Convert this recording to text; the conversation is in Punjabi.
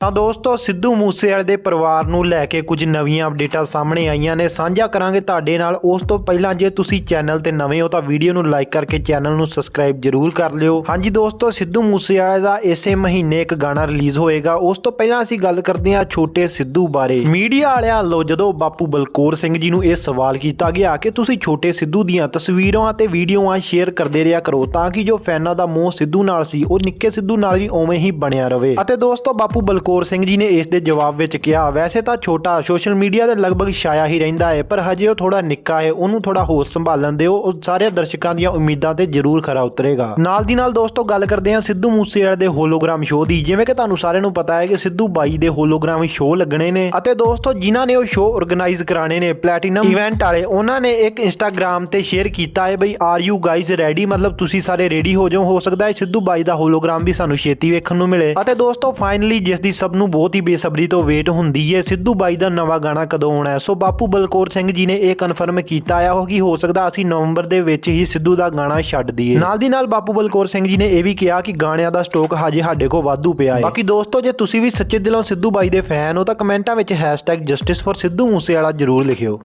ਤਾਂ ਦੋਸਤੋ, ਸਿੱਧੂ ਮੂਸੇਵਾਲੇ ਦੇ ਪਰਿਵਾਰ ਨੂੰ ਲੈ ਕੇ ਕੁਝ ਨਵੀਆਂ ਅਪਡੇਟਾਂ ਸਾਹਮਣੇ ਆਈਆਂ ਨੇ। ਸਾਂਝਾ ਕਰਾਂਗੇ ਤੁਹਾਡੇ ਨਾਲ। ਉਸ ਤੋਂ ਪਹਿਲਾਂ ਜੇ ਤੁਸੀਂ ਚੈਨਲ ਤੇ ਨਵੇਂ ਹੋ ਤਾਂ ਵੀਡੀਓ ਨੂੰ ਲਾਈਕ ਕਰਕੇ ਚੈਨਲ ਨੂੰ ਸਬਸਕ੍ਰਾਈਬ ਜਰੂਰ ਕਰ ਲਿਓ। ਹਾਂਜੀ ਦੋਸਤੋ, ਸਿੱਧੂ ਮੂਸੇਵਾਲੇ ਦਾ ਇਸੇ ਮਹੀਨੇ ਇੱਕ ਗਾਣਾ ਰਿਲੀਜ਼ ਹੋਏਗਾ। ਉਸ ਤੋਂ ਪਹਿਲਾਂ ਅਸੀਂ ਗੱਲ ਕਰਦੇ ਹਾਂ ਛੋਟੇ ਸਿੱਧੂ ਬਾਰੇ। ਮੀਡੀਆ ਵਾਲਿਆਂ ਵੱਲੋਂ ਜਦੋਂ ਬਾਪੂ ਬਲਕੌਰ ਸਿੰਘ ਜੀ ਨੂੰ ਇਹ ਸਵਾਲ ਕੀਤਾ ਗਿਆ ਕਿ ਤੁਸੀਂ ਛੋਟੇ ਸਿੱਧੂ ਦੀਆਂ ਤਸਵੀਰਾਂ ਅਤੇ ਵੀਡੀਓਆਂ ਸ਼ੇਅਰ ਕਰਦੇ ਰਿਹਾ ਕਰੋ ਤਾਂ ਕਿ ਜੋ ਫੈਨਾਂ ਦਾ ਮੋਹ ਸਿੱਧੂ ਨਾਲ ਸੀ, ਉਹ ਨਿੱਕੇ ਸਿੱਧੂ ਨਾਲ ਵੀ ਉਵੇਂ ਹੀ ਬਣਿਆ ਰਹੇ। ਅਤੇ ਦੋਸਤੋ, ਬਾਪੂ ਬਲਕੌਰ ਸਿੰਘ ਜੀ ਨੇ ਇਸ ਦੇ ਜਵਾਬ ਵਿੱਚ ਕਿਹਾ, ਵੈਸੇ ਤਾਂ ਛੋਟਾ ਸੋਸ਼ਲ ਮੀਡੀਆ ਤੇ ਲਗਭਗ ਛਾਇਆ ਹੀ ਰਹਿੰਦਾ ਹੈ, ਪਰ ਹਜੇ ਉਹ ਥੋੜਾ ਨਿੱਕਾ ਹੈ, ਉਹਨੂੰ ਥੋੜਾ ਹੋਸ਼ ਸੰਭਾਲਣ ਦਿਓ, ਉਹ ਸਾਰੇ ਦਰਸ਼ਕਾਂ ਦੀਆਂ ਉਮੀਦਾਂ ਤੇ ਜ਼ਰੂਰ ਖਰਾ ਉਤਰੇਗਾ। ਨਾਲ ਦੀ ਨਾਲ ਦੋਸਤੋ, ਗੱਲ ਕਰਦੇ ਹਾਂ ਸਿੱਧੂ ਮੂਸੇਵਾਲੇ ਦੇ ਹੋਲੋਗ੍ਰਾਮ ਸ਼ੋਅ ਦੀ, ਜਿਵੇਂ ਕਿ ਤੁਹਾਨੂੰ ਸਾਰਿਆਂ ਨੂੰ ਪਤਾ ਹੈ ਕਿ ਸਿੱਧੂ ਬਾਈ ਦੇ ਹੋਲੋਗ੍ਰਾਮ ਸ਼ੋਅ ਲੱਗਣੇ ਨੇ, ਅਤੇ ਦੋਸਤੋ, ਜਿਨ੍ਹਾਂ ਨੇ ਉਹ ਸ਼ੋਅ ਆਰਗੇਨਾਈਜ਼ ਕਰਾਣੇ ਨੇ ਪਲੈਟੀਨਮ ਇਵੈਂਟ ਵਾਲੇ, ਉਹਨਾਂ ਨੇ ਇੱਕ ਇੰਸਟਾਗ੍ਰam ਤੇ ਸ਼ੇਅਰ ਕੀਤਾ ਹੈ, ਬਈ ਆਰ ਯੂ ਗਾਈਜ਼ ਰੈਡੀ ਮਤਲਬ ਤੁਸੀਂ ਸਾਰੇ ਰੈਡੀ ਹੋ ਜਾਓ। ਹੋ ਸਕਦਾ ਹੈ ਸਿੱਧੂ ਬਾਈ ਦਾ ਹੋਲੋਗ੍ਰਾਮ ਵੀ ਸਾਨੂੰ ਛੇਤੀ ਵੇਖਣ ਨੂੰ ਮਿਲੇ। ਅਤੇ ਦੋਸਤੋ ਫਾਈਨਲੀ ਜਿਸ ਦੀ ਸਭ ਨੂੰ ਬਹੁਤ ਹੀ ਬੇਸਬਰੀ ਤੋਂ ਵੇਟ ਹੁੰਦੀ ਹੈ ਸਿੱਧੂ ਬਾਈ ਦਾ ਨਵਾਂ ਗਾਣਾ ਕਦੋਂ ਆਉਣਾ ਹੈ? ਸੋ ਬਾਪੂ ਬਲਕੌਰ ਸਿੰਘ ਜੀ ਨੇ ਇਹ ਕਨਫਰਮ ਕੀਤਾ ਆ। ਉਹ ਕਿ ਹੋ ਸਕਦਾ ਅਸੀਂ ਨਵੰਬਰ ਦੇ ਵਿੱਚ ਹੀ ਸਿੱਧੂ ਦਾ ਗਾਣਾ ਛੱਡ ਦਈਏ। ਨਾਲ ਦੀ ਨਾਲ ਬਾਪੂ ਬਲਕੌਰ ਸਿੰਘ ਜੀ ਨੇ ਇਹ ਵੀ ਕਿਹਾ ਕਿ ਗਾਣਿਆਂ ਦਾ ਸਟਾਕ ਹਜੇ ਸਾਡੇ ਕੋਲ ਵਾਧੂ ਪਿਆ ਹੈ ਬਾਕੀ ਦੋਸਤੋ, ਜੇ ਤੁਸੀਂ ਵੀ ਸੱਚੇ ਦਿਲੋਂ ਸਿੱਧੂ ਬਾਈ ਦੇ ਫੈਨ ਹੋ ਤਾਂ ਕਮੈਂਟਾਂ ਵਿੱਚ #ਜਸਟਿਸ ਫॉर ਸਿੱਧੂ ਮੂਸੇਵਾਲਾ ਜ਼ਰੂਰ ਲਿਖਿਓ।